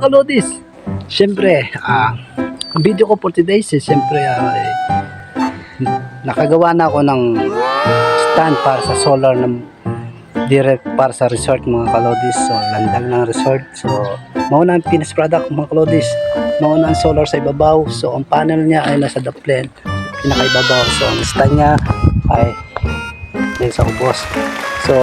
kalodis. Siyempre, ah, ang video ko for today is eh, siyempre ah, eh, nakagawa na ako ng stand para sa solar ng direct para sa resort mga kalodis. So, landang ng resort. So, mauna ang finished product mga kalodis. Mauna ang solar sa ibabaw. So, ang panel niya ay nasa the plane. Pinakaibabaw. So, ang stand niya ay dahil sa ubos. So,